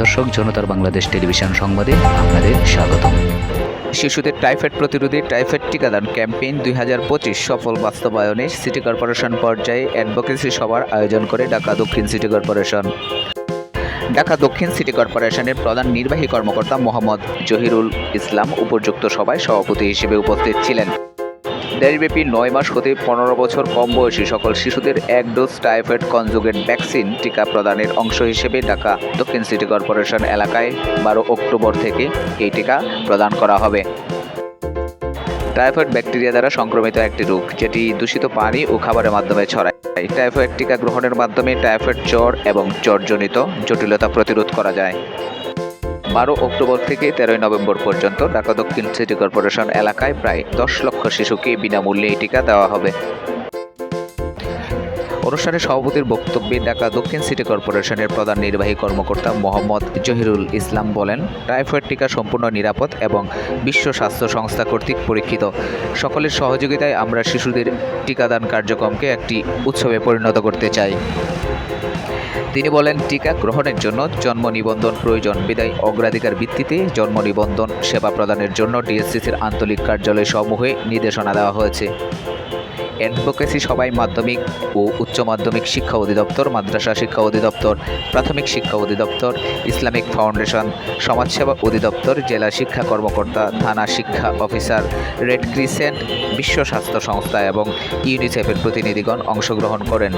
দর্শক, জনতার বাংলাদেশ টেলিভিশন সংবাদে আপনাদের স্বাগতম। শিশুদের টাইফয়েড প্রতিরোধী টাইফয়েড টিকাদান ক্যাম্পেইন দুই হাজার পঁচিশ সফল বাস্তবায়নে সিটি কর্পোরেশন পর্যায়ে অ্যাডভোকেসি সভার আয়োজন করে ঢাকা দক্ষিণ সিটি কর্পোরেশন। ঢাকা দক্ষিণ সিটি কর্পোরেশনের প্রধান নির্বাহী কর্মকর্তা মোহাম্মদ জহিরুল ইসলাম উপযুক্ত সভায় সভাপতি হিসেবে উপস্থিত ছিলেন। দেশব্যাপী নয় মাস হতে পনেরো বছর কম বয়সী সকল শিশুদের এক ডোজ টাইফয়েড কনজুগেট ভ্যাকসিন টিকা প্রদানের অংশ হিসেবে ঢাকা দক্ষিণ সিটি কর্পোরেশন এলাকায় বারো অক্টোবর থেকে এই টিকা প্রদান করা হবে। টাইফয়েড ব্যাকটেরিয়া দ্বারা সংক্রমিত একটি রোগ, যেটি দূষিত পানি ও খাবারের মাধ্যমে ছড়ায়। টাইফয়েড টিকা গ্রহণের মাধ্যমে টাইফয়েড জ্বর এবং জ্বরজনিত জটিলতা প্রতিরোধ করা যায়। বারো অক্টোবর থেকে তেরোই নভেম্বর পর্যন্ত ঢাকা দক্ষিণ সিটি কর্পোরেশন এলাকায় প্রায় দশ লক্ষ শিশুকে বিনামূল্যে এই টিকা দেওয়া হবে। অনুষ্ঠানে সভাপতির বক্তব্যে ঢাকা দক্ষিণ সিটি কর্পোরেশনের প্রধান নির্বাহী কর্মকর্তা মোহাম্মদ জহিরুল ইসলাম বলেন, টাইফয়েড টিকা সম্পূর্ণ নিরাপদ এবং বিশ্ব স্বাস্থ্য সংস্থা কর্তৃক পরীক্ষিত। সকলের সহযোগিতায় আমরা শিশুদের টিকাদান কার্যক্রমকে একটি উৎসবে পরিণত করতে চাই। তিনি বলেন, টিকা গ্রহণের জন্য জন্ম নিবন্ধন প্রয়োজন। বিদায় অগ্রাধিকার ভিত্তিতে জন্ম নিবন্ধন সেবা প্রদানের জন্য ডিএসসিসির আঞ্চলিক কার্যালয় সমূহে নির্দেশনা দেওয়া হয়েছে। অ্যাডভোকেসি সবাই মাধ্যমিক ও উচ্চ মাধ্যমিক শিক্ষা অধিদপ্তর, মাদ্রাসা শিক্ষা অধিদপ্তর, প্রাথমিক শিক্ষা অধিদপ্তর, ইসলামিক ফাউন্ডেশন, সমাজসেবা অধিদপ্তর, জেলা শিক্ষা কর্মকর্তা, থানা শিক্ষা অফিসার, রেড ক্রিসেন্ট, বিশ্ব স্বাস্থ্য সংস্থা এবং ইউনিসেফের প্রতিনিধিগণ অংশগ্রহণ করেন।